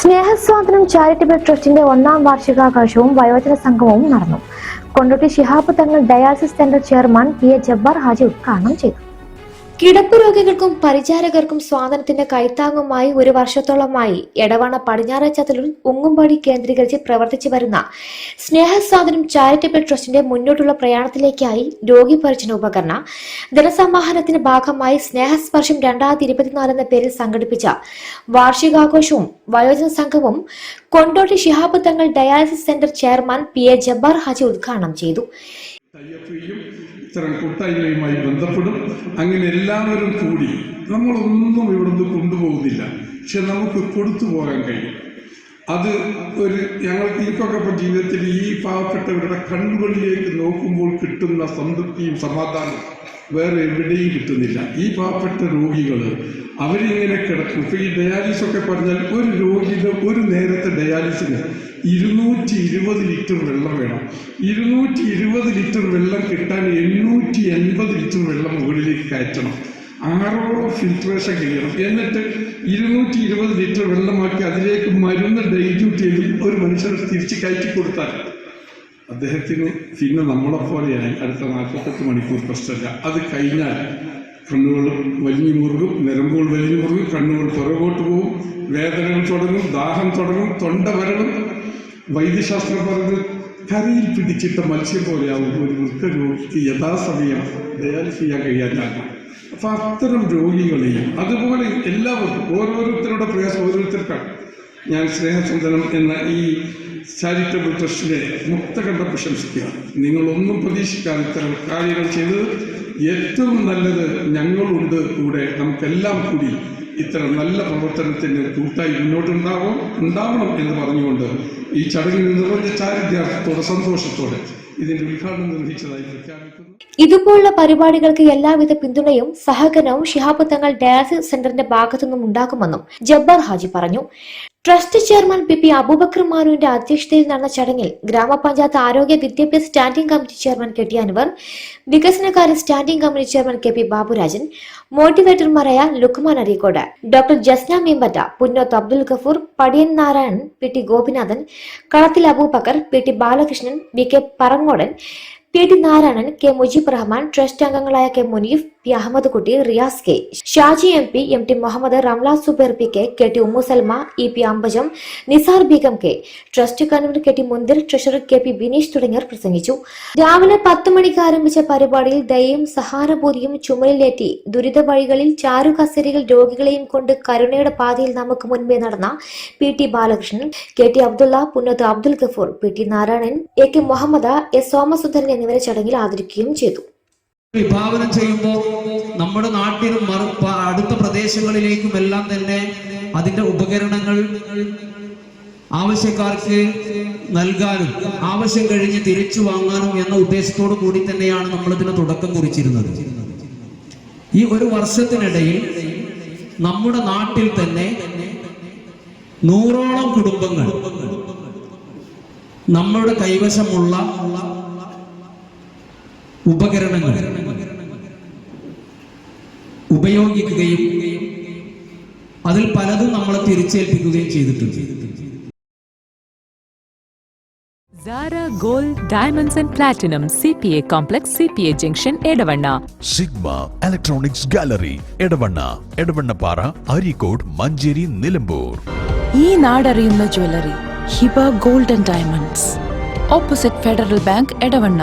സ്നേഹസ്വാതനം charitable ട്രസ്റ്റിന്റെ ഒന്നാം വാർഷികാഘോഷവും വയോജന സംഗമവും നടന്നു. Kondotty Shihab Thangal dialysis centre chairman P A Jabbar Haji ഉദ്ഘാടനം ചെയ്തു. കിടപ്പ് രോഗികൾക്കും പരിചാരകർക്കും സ്വാതന്ത്ര്യത്തിന്റെ കൈത്താങ്ങുമായി ഒരു വർഷത്തോളമായി എടവണ പടിഞ്ഞാറ ചതലൂർ ഉങ്ങുംപാടി കേന്ദ്രീകരിച്ച് പ്രവർത്തിച്ചു വരുന്ന സ്നേഹസാധനം ചാരിറ്റബിൾ ട്രസ്റ്റിന്റെ മുന്നോട്ടുള്ള പ്രയാണത്തിലേക്കായി രോഗി പരിചരണ ഉപകരണ ധനസമാഹരണത്തിന്റെ ഭാഗമായി സ്നേഹസ്പർശം രണ്ടായിരത്തി ഇരുപത്തിനാല് എന്ന പേരിൽ സംഘടിപ്പിച്ച വാർഷികാഘോഷവും വയോജന സംഘവും Kondotty Shihab Thangal dialysis centre chairman P A Jabbar Haji ഉദ്ഘാടനം ചെയ്തു. ചെയ്യും ഇത്തരം കൂട്ടായ്മയുമായി ബന്ധപ്പെടും. അങ്ങനെ എല്ലാവരും കൂടി നമ്മളൊന്നും ഇവിടുന്ന് കൊണ്ടുപോകുന്നില്ല. പക്ഷെ നമുക്ക് കൊടുത്തു പോകാൻ കഴിയും. അത് ഒരു ഞങ്ങൾക്ക് ഇപ്പൊക്കെ ജീവിതത്തിൽ ഈ പാവപ്പെട്ടവരുടെ കണ്ണുകളിലേക്ക് നോക്കുമ്പോൾ കിട്ടുന്ന സംതൃപ്തിയും സമാധാനവും വേറെ എവിടെയും കിട്ടുന്നില്ല. ഈ പാവപ്പെട്ട രോഗികൾ അവരിങ്ങനെ കിടക്കും. ഇപ്പൊ ഈ ഡയാലിസ് ഒക്കെ പറഞ്ഞാൽ ഒരു രോഗിയുടെ ഒരു നേരത്തെ ഡയാലിസിന് ഇരുന്നൂറ്റി ഇരുപത് ലിറ്റർ വെള്ളം വേണം. ഇരുന്നൂറ്റി ഇരുപത് ലിറ്റർ വെള്ളം കിട്ടാൻ എണ്ണൂറ്റി എൺപത് ലിറ്റർ വെള്ളം മുകളിലേക്ക് കയറ്റണം. ആറോളം ഫിൽട്രേഷൻ കഴിയണം എന്നിട്ട് ഇരുന്നൂറ്റി ഇരുപത് ലിറ്റർ വെള്ളമാക്കി അതിലേക്ക് മരുന്ന് ഡൈല്യൂട്ട് ചെയ്ത് ഒരു മനുഷ്യർ തിരിച്ച് കയറ്റി കൊടുത്താൽ അദ്ദേഹത്തിന് പിന്നെ നമ്മളെപ്പോലെയായി അടുത്ത നാൽപ്പത്തെട്ട് മണിക്കൂർ പ്രശ്നമില്ല. അത് കഴിഞ്ഞാൽ കണ്ണുകൾ വലിഞ്ഞു മുറുകും നിരമ്പുകൾ വലിഞ്ഞു മുറുകും കണ്ണുകൾ പുറകോട്ട് പോകും വേദനകൾ തുടങ്ങും ദാഹം തുടങ്ങും തൊണ്ട വരളും വൈദ്യശാസ്ത്രം പറഞ്ഞത് കരയിൽ പിടിച്ചിട്ട മത്സ്യം പോലെയാവും ഒരു വൃദ്ധ രോഗിക്ക് യഥാസമയം ഡയാലിസ് ചെയ്യാൻ കഴിയാനാണ് അപ്പൊ അത്തരം രോഗികളെയും അതുപോലെ എല്ലാവർക്കും ഓരോരുത്തരുടെ പ്രയാസം ഓരോരുത്തർക്കാണ്. ഞാൻ സ്നേഹചന്ദനം എന്ന ഈ ചാരിറ്റബിൾ ട്രസ്റ്റിനെ മുക്തകണ്ഠ പ്രശംസിക്കുക. നിങ്ങളൊന്നും പ്രതീക്ഷിക്കാതെ ഇത്തരം കാര്യങ്ങൾ ചെയ്തത് ഏറ്റവും നല്ലത് ഞങ്ങളുണ്ട് കൂടെ നമുക്കെല്ലാം കൂടി ഇത്തരം നല്ല പ്രവർത്തനത്തിന് കൂട്ടായി മുന്നോട്ട് ഉണ്ടാവും ഉണ്ടാവണം എന്ന് പറഞ്ഞുകൊണ്ട് ഈ ചടങ്ങിൽ നിറഞ്ഞ ചാരിത്യാർത്ഥത്തോടെ സന്തോഷത്തോടെ ഇതിന്റെ ഉദ്ഘാടനം നിർവഹിച്ചതായി പ്രഖ്യാപിക്കുന്നു. ഇതുപോലുള്ള പരിപാടികൾക്ക് എല്ലാവിധ പിന്തുണയും സഹകരണവും ശിഹാബ് തങ്ങൾ ഡയാലിസിസ് സെന്ററിന്റെ ഭാഗത്തുനിന്നും ഉണ്ടാക്കുമെന്നും ജബ്ബാർ ഹാജി പറഞ്ഞു. Trust chairman P P Aboobacker മാനുവിന്റെ അധ്യക്ഷതയിൽ നടന്ന ചടങ്ങിൽ ഗ്രാമപഞ്ചായത്ത് ആരോഗ്യ വിദ്യാഭ്യാസ standing committee chairman K T Anwar വികസനകാര്യ standing committee chairman K P Baburajan മോട്ടിവേറ്റർമാരായ Lukman Areekode doctor Jasna Meempatta Punnoth Abdul Gafoor Padiyan Narayanan P T Gopinathan Kalathil Aboobacker P T Balakrishnan V K Parangodan P T Narayanan K Mujeeb Rahman trust അംഗങ്ങളായ K Muneef P Ahammed Kutty Riyas K. Shaji M P M T Muhammed Ramla Zubair P K K T Ummusalma E P Ambajam Nisar Beegum K. Trust convener K T Munthir treasurer K P Bineesh തുടങ്ങിയവർ പ്രസംഗിച്ചു. രാവിലെ പത്ത് മണിക്ക് ആരംഭിച്ച പരിപാടിയിൽ ദയയും സഹാനുഭൂതിയും ചുമലിലേറ്റി ദുരിത വഴികളിൽ ചാരു കസേരകൾ രോഗികളെയും കൊണ്ട് കരുണയുടെ പാതയിൽ നമുക്ക് മുൻപേ നടന്ന P T Balakrishnan K T Abdulla Punnath Abdul Gafoor P T Narayanan A K Muhammad S Somasundaran എന്നിവരെ ചടങ്ങിൽ ആദരിക്കുകയും ചെയ്തു. വിഭാവനം ചെയ്യുമ്പോൾ നമ്മുടെ നാട്ടിലും അടുത്ത പ്രദേശങ്ങളിലേക്കും എല്ലാം തന്നെ അതിന്റെ ഉപകരണങ്ങൾ ആവശ്യക്കാർക്ക് നൽകാനും ആവശ്യം കഴിഞ്ഞ് തിരിച്ചു വാങ്ങാനും എന്ന ഉദ്ദേശത്തോടു കൂടി തന്നെയാണ് നമ്മൾ ഇതിന് തുടക്കം കുറിച്ചിരുന്നത്. ഈ ഒരു വർഷത്തിനിടയിൽ നമ്മുടെ നാട്ടിൽ തന്നെ നൂറോളം കുടുംബങ്ങൾ നമ്മളുടെ കൈവശമുള്ള ഉപകരണങ്ങൾ ഉപയോഗിക്കുകയും അതിൽ പലതും നമ്മളെ തിരിച്ചേൽപ്പിക്കുകയും ചെയ്തിട്ടുണ്ട്. Sara gold diamonds and platinum C P A complex C P A junction Edavanna Sigma electronics gallery Edavanna Edavannappara Areekode Manjeri Nilambur ഈ നാടറിയുന്ന jewellery Hiba gold and diamonds opposite Federal Bank Edavanna